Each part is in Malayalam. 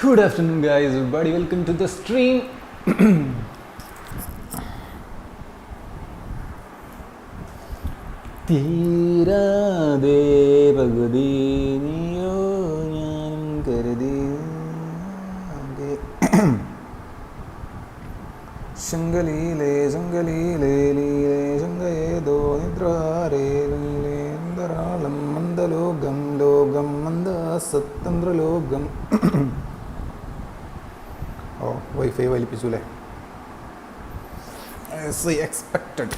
Good afternoon, guys. Everybody, welcome to the stream. തീരാതെ പകുതി നീയോ ഞാനും കരുതി ശങ്കലീലേ ശങ്കലീലേ ലീലേ ശങ്കയേതോ നിദ്രാരേ ലീലേ മന്ദലോകം ലോകം മന്ദാസത്തന്ത്രലോകം ഓ വൈഫൈ വലിപ്പിച്ചു അല്ലേ ആസ് ഐ എക്സ്പെക്റ്റഡ്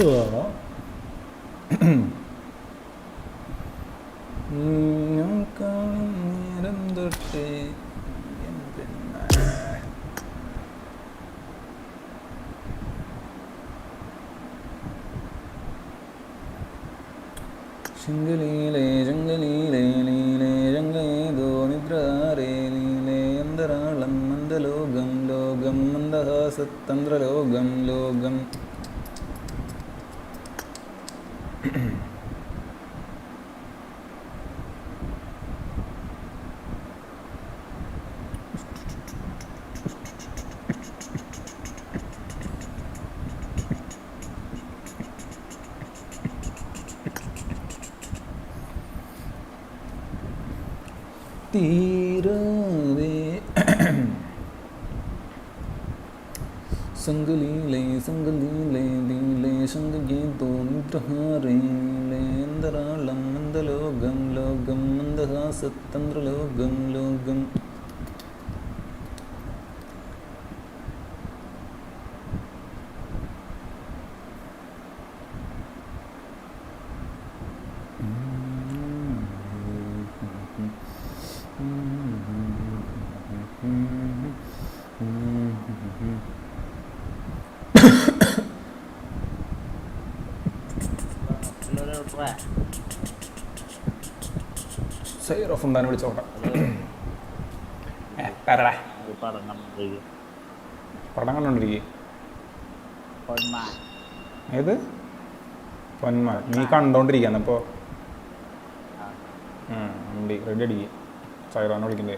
ഞാൻ കാണും നേരം തൊട്ടേ എന്റെ ശങ്കലീലേ ശങ്കലീലേ ലീലേ ശങ്കേതോ നിദ്രാരേ ലീലേ അന്തരാളം മന്ദലോകം ലോകം മന്ദഹാസത്തന്ത്രലോകം ലോകം മന്ദലോകം ലോകം മന്ദഹാസത്തന്ത്രലോകം ലോകം ഫുണ്ടാനെ വിളിച്ചോട്ടെ പറടാ. പടം കണ്ടോണ്ടിരിക്കേ. ഏത്? പൊന്മാൻ നീ കണ്ടോണ്ടിരിക്കാന്ന് അപ്പോൾ വണ്ടി റെഡി അടിക്കുക സൈറോനെ വിളിക്കണ്ടേ.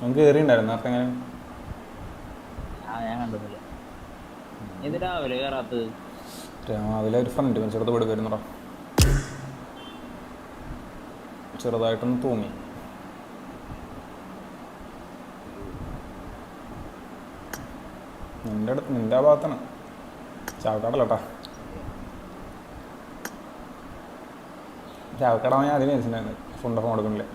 അവൻ നേരത്തെ എങ്ങനെ? ആ ഞാൻ കണ്ടതില്ല ഇത് രാവിലെ കയറാത്തത് രാവിലെ ഒരു ഫ്രണ്ട് ചെറുത് വീട് വരുന്നടാ ചെറുതായിട്ടൊന്ന് തൂങ്ങി. നിന്റെ അടുത്ത് നിന്റെ ആ ഭാഗത്താണ്. ചാവക്കാടല്ലട്ടാ. ചാവക്കാട ഞാൻ അതിന് മനസ്സിലായിരുന്നു ഫുണ്ട ഫോൺ എടുക്കണില്ലേ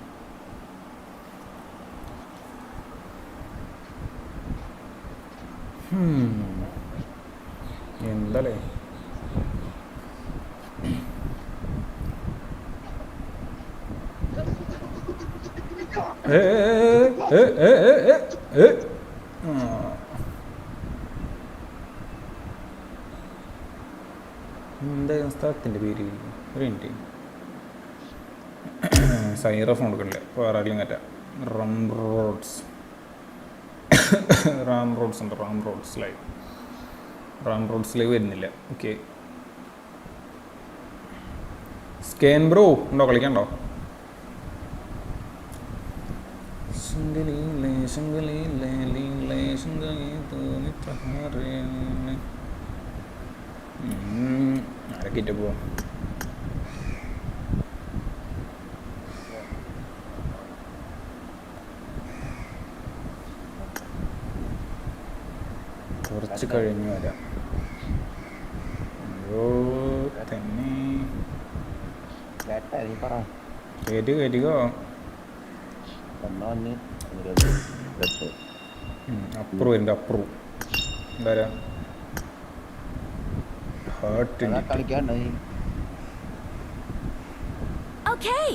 എന്തല്ലേ. ആ. എന്തായിരുന്നു സ്ഥലത്തിന്റെ പേര്? ഒരു മിനിറ്റ്. സൈറ ഫോൺ വേറെ ആരെങ്കിലും കറ്റാം. റം റോഡ്സ് റാം റോഡ്സ് ഉണ്ട് Ram roads live Ram roads live വരുന്നില്ല. ഓക്കെ സ്കാൻ ബ്രോ ഉണ്ടോ? കളിക്കണ്ടോ? ആരൊക്കെ ഇട്ട് പോവാം? കുറച്ച് കഴിഞ്ഞ് വരാം. അയ്യോ തന്നെ. കയറ്റി കയറ്റിക്കോ അപ്രൂ വരുന്നുണ്ട് അപ്രൂവ് എന്താ ഹേർട്ട് അതാ കളിക്കാണ്ട് നീ Okay.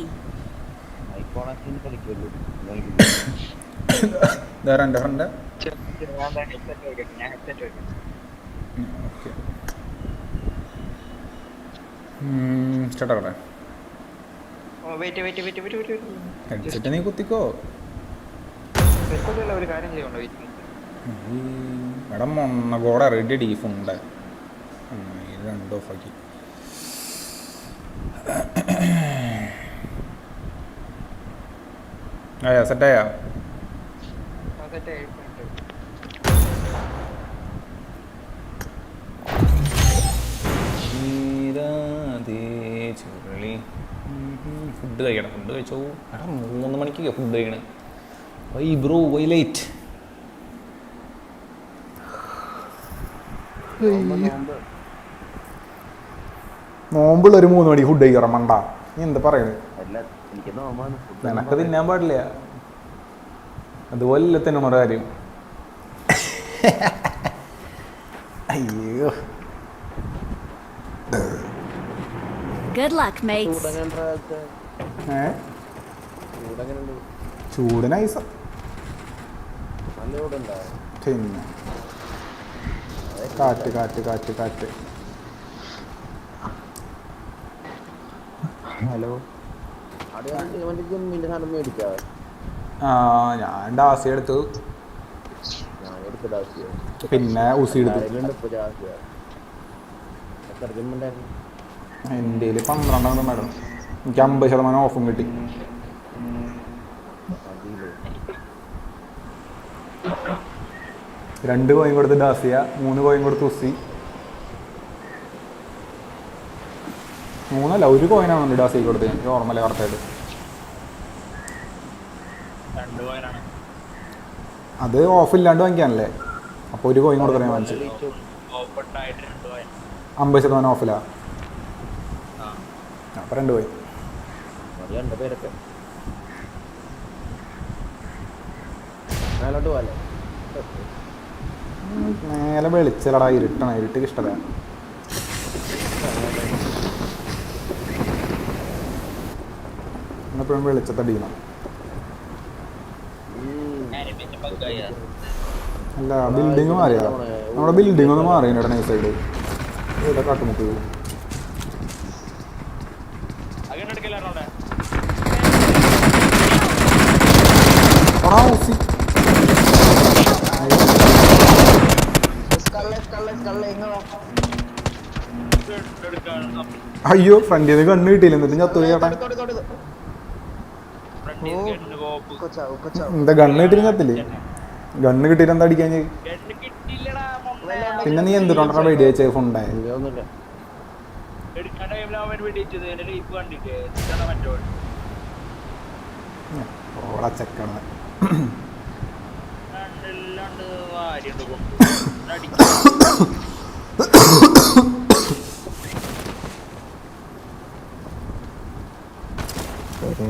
ആയി കോണക്കിന് കളിക്കുമല്ലോ. വേറെ എന്റെ ഫ്രണ്ട് ഞാൻ ഹെഡ്സെറ്റ് വെക്കട്ടെ ഞാൻ ഹെഡ്സെറ്റ് വെക്കട്ടെ ഓക്കെ. സ്റ്റാർട്ടാക്കട്ടെ ഓ wait wait wait wait wait. Headset നീ കുത്തിക്കോ. ഒരു കാര്യം ചെയ്യണ്ട വെയിറ്റ് മേഡം ഒന്നകൂടെ റെഡി അടി ഫുണ്ട്. ഇത് രണ്ട് ഓഫാക്കി ആയാ സെറ്റായാ സെറ്റ് ആയിട്ടുണ്ട് ചുരുളി ഫുഡ് കഴിക്കണം. ഫുഡ് കഴിച്ചോ? എടാ മൂന്ന് മണിക്ക് ഫുഡ് കഴിക്കണേ. Why bro why light. നോമ്പ് നോമ്പുള്ള ഒരു മൂന്ന് മണി ഫുഡ് കഴിക്കണം മണ്ട. നീ എന്താ പറയുന്നത് അല്ല എനിക്ക് നോമ്പാണ്. ഫുഡ് നിനക്ക് തിന്നാൻ പാടില്ല. അതുപോലെ തന്നെ തിന്നണ കാര്യം. അയ്യോ. Good luck, mates. ഏ? ചൂട് നൈസ പിന്നെ. കാറ്റ് കാറ്റ് കാറ്റ് കാറ്റ്. ഹലോ. ആ ഞാൻ ഡാസി എടുത്തു. പിന്നെ ഉസി എടുത്തു. എന്റെ കയ്യിൽ പന്ത്രണ്ടാണ് മാഡം. എനിക്ക് അമ്പത് ശതമാനം ഓഫും കിട്ടി. രണ്ട് കോയിൻ കൊടുത്ത് ഡാസിയ മൂന്ന് കോയിൻ കൊടുത്ത് ഉസി. മൂന്നല്ല ഒരു കോയിനാണ് ഡാസി കൊടുത്ത് ഞാൻ ഓർമ്മല്ല കറക്റ്റായിട്ട് അത് ഓഫ് ഇല്ലാണ്ട് വാങ്ങിക്കാനല്ലേ? അപ്പോൾ ഒരു കോയിൻ കൊടുത്തേ ഞാൻ വാങ്ങിച്ചു അമ്പത് ശതമാനം ഓഫിലാ. അപ്പോൾ രണ്ട് പോയി. രണ്ട് പേരൊക്കെ. മേലോട്ട് പോലെ നേരെ വെളിച്ചലടാ ഇരുട്ടണ. ഇരുട്ടിക്ക് ഇഷ്ടമല്ല എപ്പോഴും വെളിച്ചത്തടിക്കണം അല്ല ബിൽഡിങ് മാറിയാ നമ്മുടെ ബിൽഡിംഗ് ഒന്ന് മാറിയാണ് ഇവിടെ സൈഡ് ഇവിടെ കാട്ടുമുക്ക് ആ, ഊസി. അയ്യോ ഫ്രണ്ടിൽ നിന്ന് കണ്ണ് കിട്ടിയില്ല. എന്നിട്ട് ഞാൻ ചേട്ടാ? എന്താ ഗണ്ണ് കിട്ടിയിട്ട് ചത്തില്ലേ ഗണ്ണ് കിട്ടിയിട്ട് എന്താ അടിക്കാൻ പിന്നെ നീ എന്തുകൊണ്ടാണ് വെടി വെച്ച ഫുണ്ടായ ഒന്നുമില്ല എടുക്കാൻ ടൈമിൽ അവൻ വെടിയിച്ചത് എന്റെ ലൈഫ് കണ്ടിട്ട് മറ്റോ ഓളെ ചെക്കണ രണ്ടില്ലാണ്ട് വാരിയുണ്ട് കൊണ്ട് അടിക്കും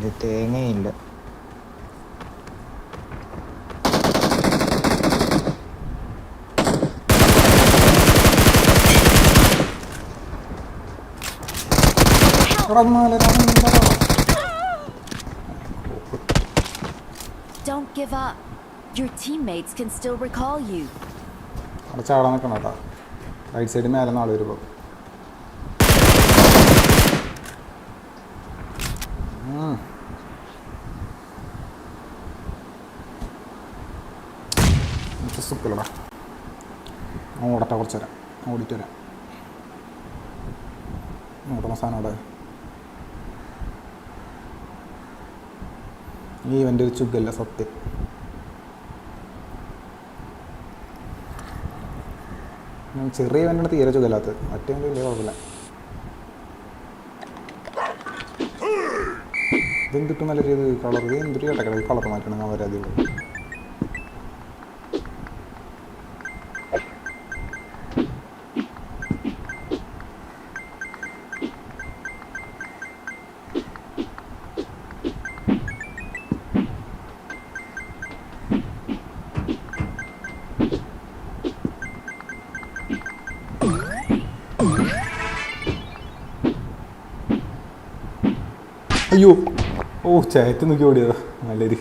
ഒരു തേങ്ങയില്ല Don't give up. Your teammates can still recall you. അവിടെ ചാടാൻ നിൽക്കണം കേട്ടോ റൈറ്റ് സൈഡിൽ നിന്ന് ആരെന്നാൾ വരുമ്പോൾ സുക്കലടാ ഓടട്ടെ കുറച്ച് തരാം. ഓടിട്ട് വരാം. ഓടണ സാധനം അവിടെ. ഈ ഒരു ചുഗല്ല സത്യം. ചെറിയ ഇവന്റെ തീരെ ചുഗല്ലാത്തത് മറ്റേ വലിയ കുഴപ്പമില്ല. ഇതെന്തിട്ട് നല്ല രീതി കളർ എന്തൊരു കേട്ടക്കട കളർ മാറ്റണം ഞാൻ അയ്യോ. ഓ ചേറ്റ് നോക്കി ഓടിയതാ നല്ലൊരു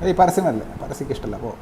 പരസ്യം പരസ്യമല്ല പരസ്യക്ക് ഇഷ്ടമല്ല അപ്പോൾ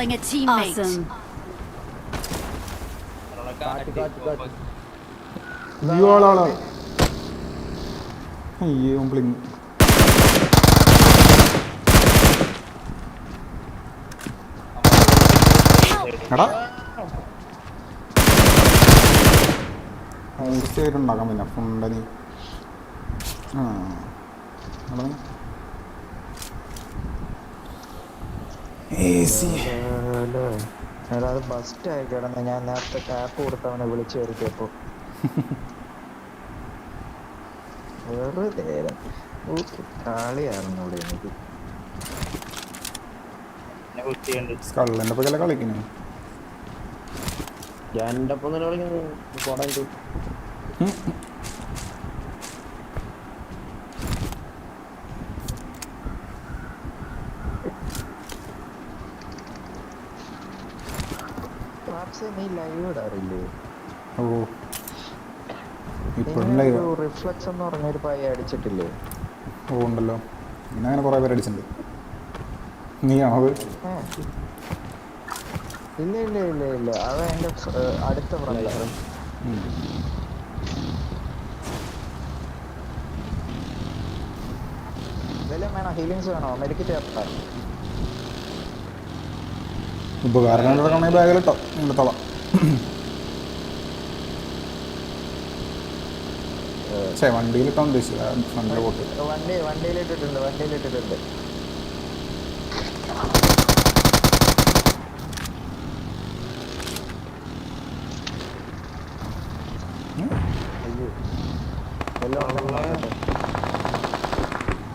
Thanks. calling a teammate. Awesome. ഇയാളാളാ അയ്യോ ബ്ലിങ് എടാ ഉണ്ടാക്കാൻ പിന്നെ ആ എടാ നീ. AC. അത് ബസ്റ്റ് ആയി കിടന്ന് ഞാൻ നേരത്തെ ടാപ്പ് കൊടുത്തവനെ വിളിച്ചു വരുത്തിയപ്പോ. വെറുതെ. കളിയായിരുന്നു ഇവിടെ എനിക്ക്. എന്നെ കുത്തിയുണ്ട് സ്കള്ളിന്റെ കളിക്കുന്നു ഞാൻ എന്റെ ഒപ്പം തന്നെ കളിക്കുന്നു ലൈവ് ഇടാറില്ലേ ഓ ഇപ്പോഴും ലൈവ് റിഫ്ലക്സ് എന്ന് പറഞ്ഞൊരു പയ്യ അടിച്ചിട്ടില്ലേ? ഓ ഉണ്ടല്ലോ. പിന്നെ അങ്ങനെ കുറേ പേര് അടിച്ചിട്ടുണ്ട്. നീ അത്? ഇല്ല ഇല്ല ഇല്ല ഇല്ല. അത് അടുത്ത ഫ്രണ്ട് ഉം. ഇതെല്ലാം വേണോ. ഹീലിങ്സ് വേണോ? ചേർത്താ. ഉപകാരങ്ങളുണ്ടെങ്കിൽ ബാഗിലിട്ടോ ഇങ്ങോട്ടോളാം ഉദ്ദേശിച്ചത് ഫ്രണ്ടിൽ പോട്ട് വണ്ടി വണ്ടിയിൽ ഇട്ടിട്ടുണ്ട്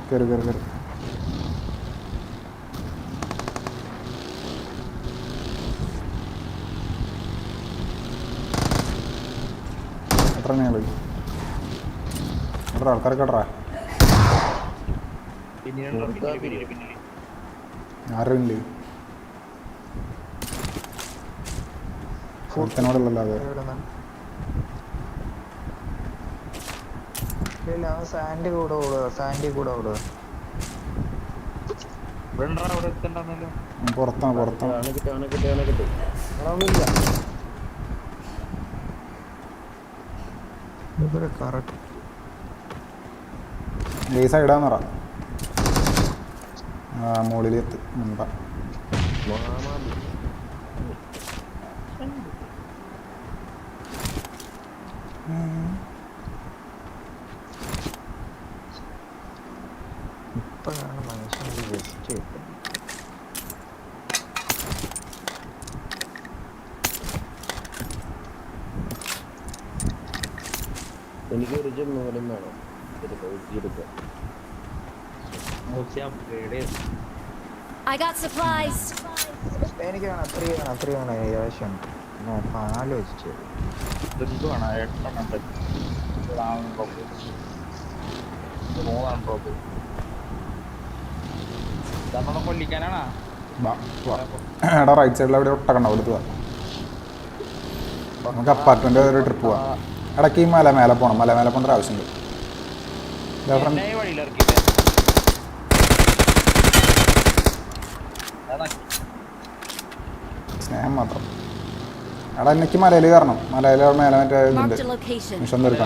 കയറി കയറി കയറി എത്ര പിന്നിലുണ്ടോ പിന്നിൽ പിന്നിൽ പിന്നിൽ ആരുണ്ട് ഒരുത്തനോടുള്ളല്ലോ അത്? ഇല്ല സാൻഡി കൂടെ ഓടുക സാൻഡി കൂടെ ഓടുക ഇവിടെ പുറത്താണ് പുറത്താണ് കിട്ടി കിട്ടി ഇതൊരു ലീസ ഇടാന്ന് പറ മുകളിലെത്തി മുണ്ട Mm. ഒരു ജമ്മുകളും വേണം. അപ്ഗ്രേഡ് ചെയ്തു I got supplies. എനിക്ക് വേണം അത്ര വേണം അത്ര വേണം ഇപ്പം ആലോചിച്ചു എന്ത് വേണം എട്ടെണ്ണം നാലെണ്ണം ഡ്രോപ്പ്. ഇതെണ്ണം കൊല്ലിക്കാനാണാ. എടാ റൈറ്റ് സൈഡിൽ അവിടെ ഒട്ടക്കണ്ട എടുത്ത് വാ. നമുക്ക് അപ്പാർട്ട്മെന്റ് ഒരു ട്രിപ്പ് പോവാം. ഇടയ്ക്ക് ഈ മല മേലെ പോകണം മല മേലെ പോകേണ്ട ആവശ്യമുണ്ട്. സ്നേഹം മാത്രം. എടാ എനിക്ക് മലയിൽ കയറണം. മലയിൽ മേലെ മറ്റേ ഇതുണ്ട്. മിഷൻ മാത്രം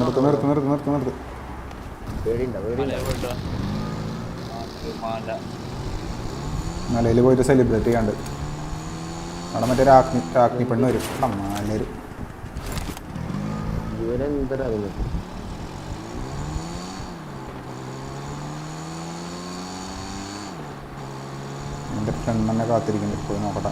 നിർത്ത് നിർത്ത് നിർത്ത് നിർത്ത് നിർത്ത്. മലയിൽ പോയിട്ട്. സെലിബ്രേറ്റ് ചെയ്യാണ്ട് അവിടെ മറ്റേ രാജ്ഞി രാജ്ഞി പെണ്ണ് വരും. അമ്മാനൊരു എന്റെ ഫ്രണ്ട് തന്നെ കാത്തിരിക്കുന്നുണ്ട് പോയി നോക്കട്ടെ.